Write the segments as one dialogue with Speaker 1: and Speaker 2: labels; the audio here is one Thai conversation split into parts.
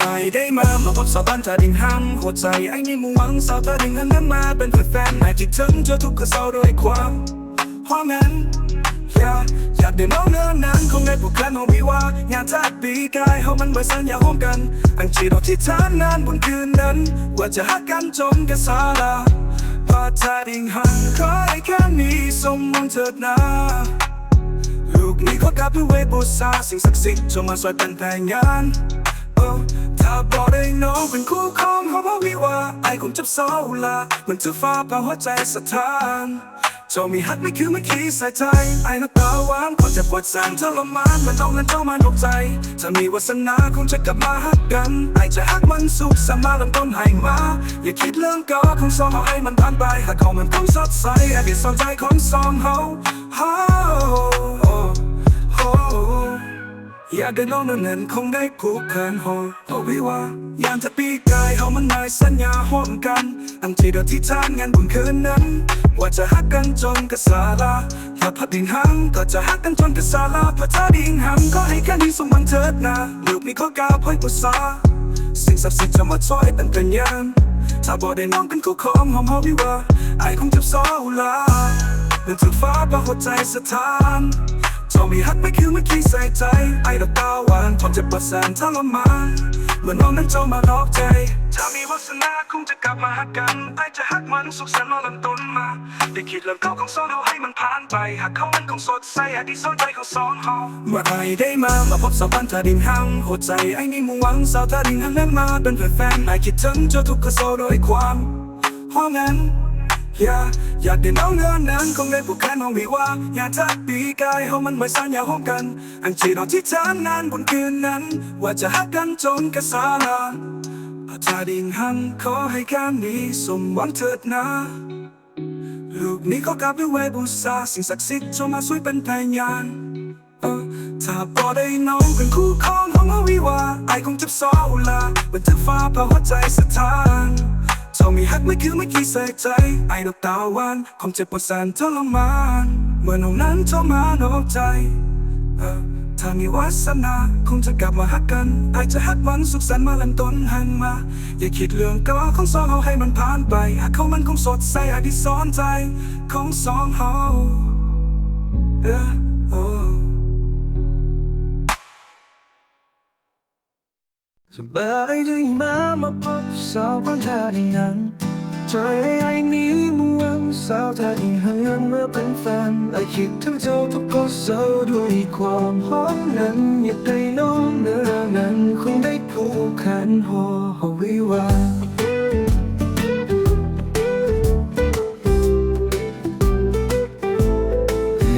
Speaker 1: ไอได้มามาพบสาวบ้านเธอดิ่งห้างหัวใจไอ้นี่มุ่งหวังสาวเธอดิ่งหันนั้นมาเป็นแฟนนายที่ถึงเจอทุกข์ก็เศร้าด้วยความเพราะงั้นอยากอยากได้น้องเนื้อนานคงได้ผูกพันของพี่ว่างานทักปีกายเขามันไว้สัญญาร่วมกัน อังจีเราที่ท่านนานบนคืนนั้น ว่าจะหักกันจนกระสาลาพอเธอดิ่งหันขอให้แค่นี้สมมองเถิดนะลูกนี้ขอกลับด้วยเวทบูชาสิ่งศักดิ์สิทธิ์จงมาช่วยเป็นพยานโอ้ ถ้าบอกได้น้องเป็นคู่ครองเขาบอกวิว่าไอ้คงจับเสาลามันจะฟ้าผ่าหัวใจสถานเจ้ามีฮักไม่คือไม่คิดใส่ใจ ไอ้น้ำตาหวานพอจะปวดแสนทรมานมันต้องนั้นเจ้ามาหนกใจ ถ้ามีวาสนาคงจะกลับมาฮักกัน ไอ้จะฮักมันสุขสามารถเริ่มต้นให้มา อย่าคิดเรื่องเก่าของสองเอาให้มันผ่านไปหากเขามันต้องสดใสไอ้เบียดสนใจของสองเฮาเฮา อยากได้น้องนั้นนั้นคงได้ผูกพันหอเพราะวิว่ายามจะปีกายเขามันนายสัญญาห่วมกันอันที่เดียวที่ทานงานบุญคืนนั้นว่าจะฮักกันจนกระสาลาถ้าพัดดิ่งหังก็จะฮักกันจนกระสาลาพระถ้าดิ่งหังก็ให้แค่นี้สมหวังเถิดนะลูกมีข้อกาวพ่อยปุษาสิ่งศักดิ์สิทธิ์จะมาช่วยเป็นเป็นยามถ้าบอกไม่ฮักไม่คือไม่คิดใส่ใจ ไอ้ดอกตาหวานทนเจ็บปวดแสนทรมานเมื่อน้องนั้นเจ้ามานอกใจ ถ้ามีวาสนาคงจะกลับมาฮักกัน ไอ้จะฮักมันสุขสันต์รอลำต้นมาได้คิดเรื่องเก่าของสองเราให้มันผ่านไป หากเขามันคงสดใสอดีตสนใจของสองเฮาเมื่อไอได้มา มาพบสาวบ้านเธอดิ่งห้างหัวใจไอ้นี่มุ่งหวังสาวเธอดิ่งหันนั้นมาเป็นแฟนไอ้คิดถึงเจ้าทุกข์ก็โศด้วยความเพราะงั้น อยากอยากได้น้องเนื้อนั้นคงได้ผูกพันมองวิว่า อยากทักปีกายเขามันไว้สัญญาห่วมกัน อันที่เราที่ทานนานบนคืนนั้น ว่าจะฮักกันจนกระสาลาอาจาดิ่งหันขอให้แค่นี้สมหวังเถิดนะลูกนี้ขอกลับด้วยไว้บูชาสิ่งศักดิ์สิทธิ์จงมาช่วยเป็นพยานถ้าพอได้น้องเป็นคู่ครองของอวิวาไอคงจับสาลาบันทึกฟ้าพาหัวใจสถาน จ้ามีฮักไม่คือไม่คิดใส่ใจไอดอกตาหวานคงเจ็บปวดแสนทรมานเมื่อน้องนั้นเจ้ามานอกใจเออถ้ามีวาสนาคงจะกลับมาฮักกันไอจะฮักมันสุขสันต์มาเริ่มต้นหันมา อย่าคิดเรื่องเก่าของสองเฮาให้มันผ่านไปหากเขามันคงสดใสอดีตซ้อนใจของสองเฮา
Speaker 2: สบายดีมามาพบสาวคนเธอที่นั้นใจไอ้นี้มัวสาวเธอที่หันมาเป็นแฟนไอคิดถึงเจ้าทุกคนเศร้าด้วยความหอมนั้นอยากได้น้องเนื้อนั้นคงได้ผูกขันหอวิวาห์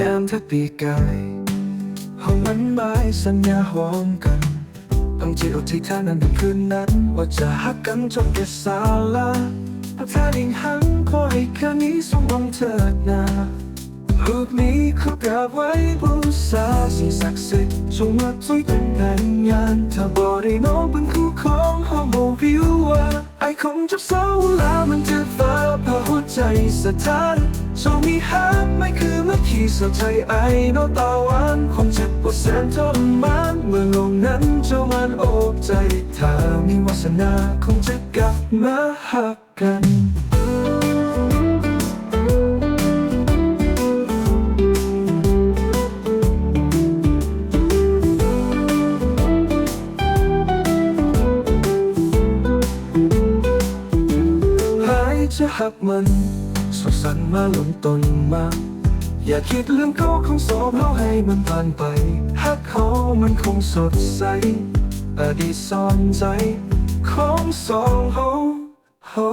Speaker 2: ยามเธอปีกายหองมันไม้สัญญาหอมกัน ต้องจิตอดที่ท่านั้นเป็นคืนนั้น ว่าจะหักกันจนแก่สาลาพระท่าดิ่งหังขอให้แค่นี้สมหวังเถิดนารูปนี้ขอกราบไว้บูชาสิ่งศักดิ์สิทธิ์จงมาช่วยเป็นพยานถ้าบอกได้น้องเป็นคู่ของฮอร์โมนวิวว่าไอคงจับสาวลามันจะฟ้าพาหัวใจสถาน จงมีฮักไม่คือเมื่อขี่สะใจไอโนตาหวานคงเจ็บปวดแสนทรมานเมื่อลงนั้นเจ้ามันโอบใจถ้ามีวาสนาคงจะกลับมาหักกันหายจะหักมัน สุขสันต์มาลงต้นมา อย่าคิดเรื่องเขาของสองเราให้มันผ่านไปหากเขามันคงสดใส อดีตซ่อนใจ ของสองเขาเขา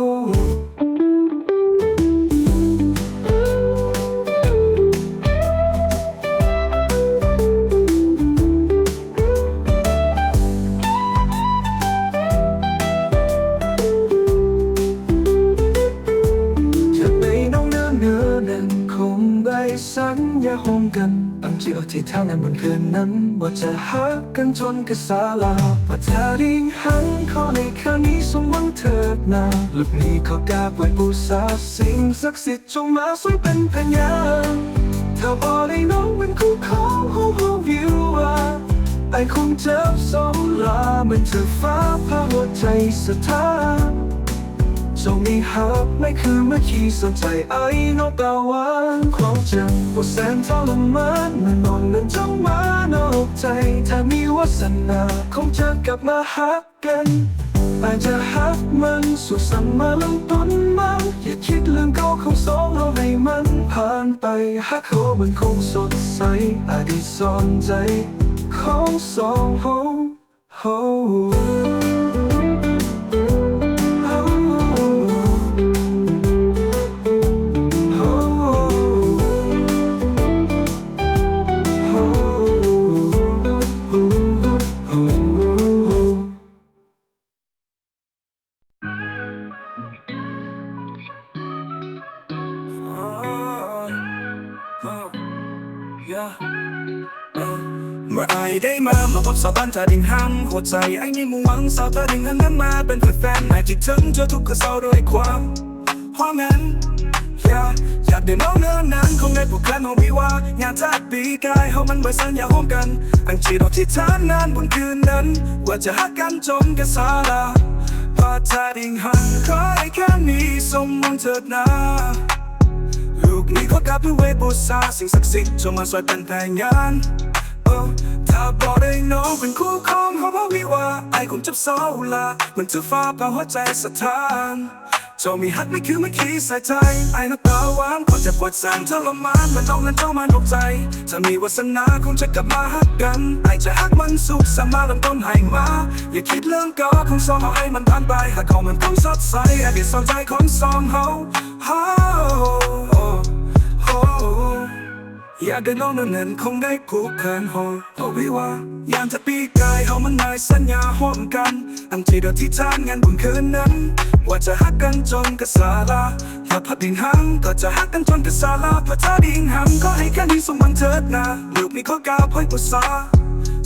Speaker 2: คืนนั้นว่าจะหักกันจนกระสาลาว่าเธอดิ่งหันขอในครั้งนี้สมหวังเถิดนาลูกนี้ขอกราบไหว้บูชาสิ่งศักดิ์สิทธิ์จงมาช่วยเป็นพยานเธอพอได้น้องเป็นคู่ของห้องห้องวิวว่าไอคงเจ็บสองลาเหมือนเธอฟ้าพาหัวใจสะท้าน จงมีหักไม่คือเมื่อขี้สนใจไอ้นกตาวานของเจ็บปวดแสนทรมานเมื่อนอนนั้นจ้องมานอกใจ ถ้ามีวาสนาคงจะกลับมาหักกันอาจจะหักมันสุดสันมาลงต้นมันอย่าคิดเรื่องเก่าของสองเราให้มันผ่านไปหักเขามันคงสดใสอดีตซ่อนใจของสองเฮาเฮาเฮ เมื่
Speaker 1: อไอได้มามาพบสาวบ้านเธอดิ่งห้างหัวใจไอ้นี่มุ่งหวังสาวเธอดิ่งหันนั้นมาเป็นแฟนนายที่ถึงเจอทุกข์ก็เศร้าด้วยความเพราะงั้นอยากอยากได้น้องเนื้อนานคงได้ผูกแขนของพี่ว่างานทักปีกายเขามันไว้สัญญาร่วมกัน อังจีดอกที่ทานนานบนคืนนั้น ว่าจะหักกันจนกระสาลาพอเธอดิ่งหันขอให้แค่นี้สมหวังเถิดนะลูกนี้ขอกลับด้วยเวทบูชาสิ่งศักดิ์สิทธิ์จงมาช่วยเป็นพยานโอ้ ถ้าบอกได้น้องเป็นคู่ครองเขาบอกวิว่าไอ้คงจับเสาลามือนเธอฟ้าพาหัวใจสถานเจ้ามีฮักไม่คือไม่คิดใส่ใจ ไอ้น้ำตาหวานพอจะปวดแสนทรมานมันต้องนั้นเจ้ามันอกใจ ถ้ามีวาสนาคงจะกลับมาฮักกัน ไอ้จะฮักมันสุขสามารถเริ่มต้นให้มา อย่าคิดเรื่องเก่าของสองเอาให้มันผ่านไปหากเขามันต้องสดใสอดีตสนใจของสองเฮาเฮา อยากได้น้องนั้นนั้นคงได้ผูกแขนหอเพราะวิว่ายามจะปีกายเขามันนายสัญญาห่วมกันอันที่เดียวที่ทานงานบุญคืนนั้นว่าจะฮักกันจนกระสาลาถ้าพัดดิ่งหังก็จะฮักกันจนกระสาลาพระเจ้าดิ่งหังก็ให้แค่นี้สมหวังเถิดนะลูกมีข้อกาวพ่อยปุษา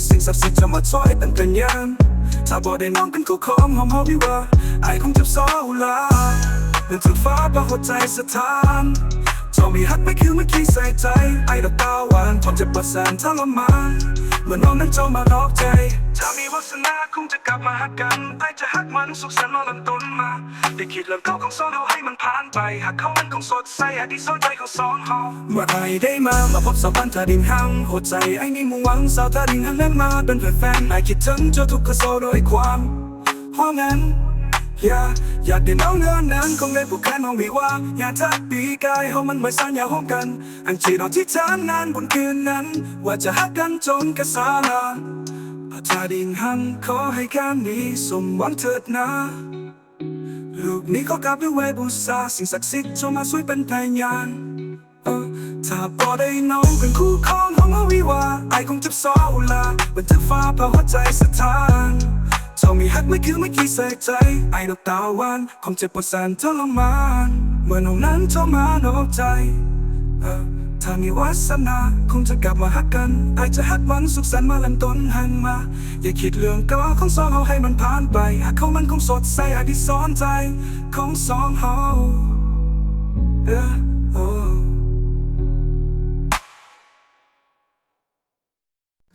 Speaker 1: สิ่งศักดิ์สิทธิ์จะมาช่วยเป็นเป็นยานถ้าบอกได้น้องเป็นคู่ของหอมหอมวิว่าไอ้คงจะสาวลาเป็นถึงฟ้าพระหัวใจสถาน จ้ามีฮักไม่คือไม่คิดใส่ใจ ไอ้ดอกตาหวานทนเจ็บปวดแสนทรมานเมื่อน้องนั้นเจ้ามานอกใจ ถ้ามีวาสนาคงจะกลับมาฮักกันไอ้จะฮักมันสุขสันต์รอลำต้นมาได้คิดเรื่องเก่าของสองเราให้มันผ่านไป หากเขามันคงสดใสอดีตสนใจของสองเฮาเมื่อไอได้มามาพบสาวบ้านเธอดิ่งหังหัวใจไอ้นี่มุ่งหวังสาวเธอดิ่งหันนั้นมาเป็นเพื่อนแฟนไอ้คิดถึงเจ้าทุกข์ก็โซด้วยความเพราะงั้น อยากอยากได้น้องเนื้อนั้นคงได้ผูกแขนมองวิว่า อยากทักปีกายเขามันไว้สัญญาห้องกัน อันที่เราที่ทานนานบนคืนนั้น ว่าจะฮักกันจนกระสาลาอาจาดิ่งหันขอให้แค่นี้สมหวังเถิดนะลูกนี้ขอกลับด้วยไว้บูชาสิ่งศักดิ์สิทธิ์จงมาช่วยเป็นพยานเออถ้าพอได้น้องเป็นคู่ครองของอวิว่าไอคงจะสาวลาบันทึกฟ้าพาหัวใจสถาน จ้ามีฮักไม่คือไม่คิดใส่ใจไอ้ดอกตาหวานคงเจ็บปวดแสนทรมานเมื่อน้องนั้นเจ้ามานอกใจเออถ้ามีวาสนาคงจะกลับมาฮักกันไอจะฮักมันสุขสันต์มาเริ่มต้นหันมา อย่าคิดเรื่องเก่าของสองเฮาให้มันผ่านไปหากเขามันคงสดใสอดีตซ้อนใจของสองเฮา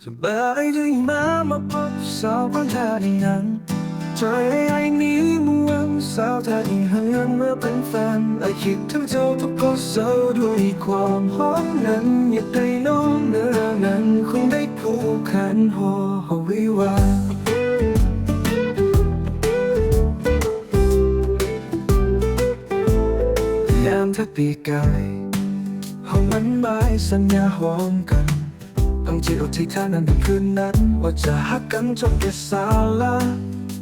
Speaker 2: สบายดีมามาพบสาวคนเธอดีนั้นใจไอ้นี้มวงสาวเธอที่หันมาเป็นแฟนไอคิดถึงเจ้าทุกก็เศร้าด้วยความหอมนั้นอยากได้น้องเนื้อนั้นคงได้ผูกแขนหอวิวายามเธอปีกายหองมันไม้สัญญาหอมกัน ต้องจิตอดที่เธอนั้นเป็นคืนนั้น ว่าจะหักกันจนแก่สาลา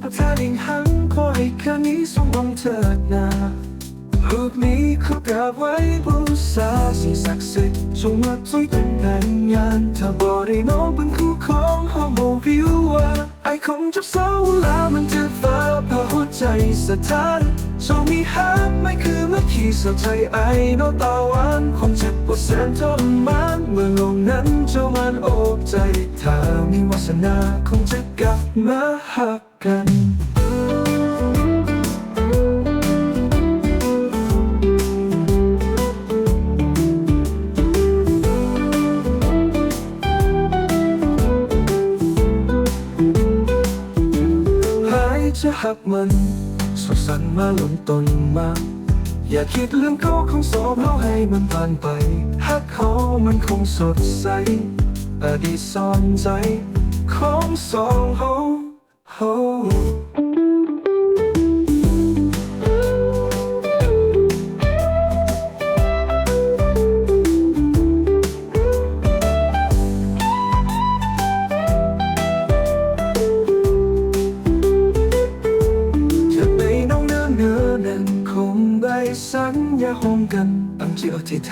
Speaker 2: ถ้าเธอดิ่งหันขอให้ค่นี้สมหวังเถิดนะรูปนี้ขอกราบไว้บูชาสิ่งศักดิ์สิทธิ์จงมาช่วยเป็นพยานถ้าบอกได้น้องเป็นคู่ของฮอร์โมนวิวว่าไอคงจะเศร้าลามันจะฟ้าพาหัวใจสถาน Show me how ไม่คือเมื่อที่สดใจไอโนตาวันความเจ็บปวดแสนทรมานเมื่อลงนั้นเจ้ามันโอบใจเธอมีวาสนาคงจะกลับมาหักกัน
Speaker 1: จะ
Speaker 2: หักมัน สุขสันต์มาล้นต้นมา อย่าคิดเรื่องเขาของสองเราให้มันผ่านไปหากเขามันคงสดใส อดีตซ่อนใจ ของสองเฮาเฮา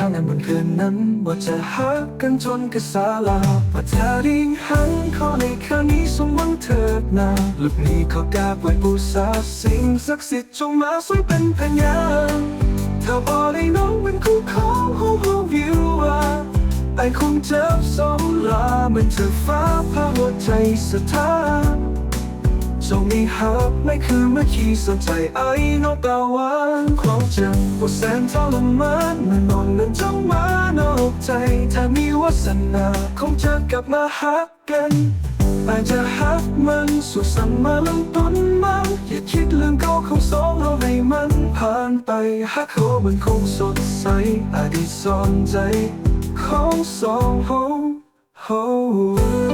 Speaker 2: าที่เท่านั้นบนคืนนั้นว่าจะหักกันจนกระสาลาว่าเธอได้หันขอในครั้งนี้สมหวังเถิดนาลูกนี้ขอกราบไหว้บูชาสิ่งศักดิ์สิทธิ์จงมาช่วยเป็นพยานเธอพอได้น้องเป็นคู่ของห้องห้องวิวว่าไอคงเจ็บสองลาเหมือนเธอฟ้าพาหัวใจสะท้าน จงมีหักไม่คือเมื่อขี้สนใจไอ้นกตาวานของเจ็บปวดแสนทรมานเมื่อนอนนั้นจ้องมานอกใจ ถ้ามีวาสนาคงจะกลับมาหักกันแต่จะหักมันสุดสันมาลงต้นมันอย่าคิดเรื่องเก่าของสองเราให้มันผ่านไปหักเขามันคงสดใสอดีตซ่อนใจของสองเรา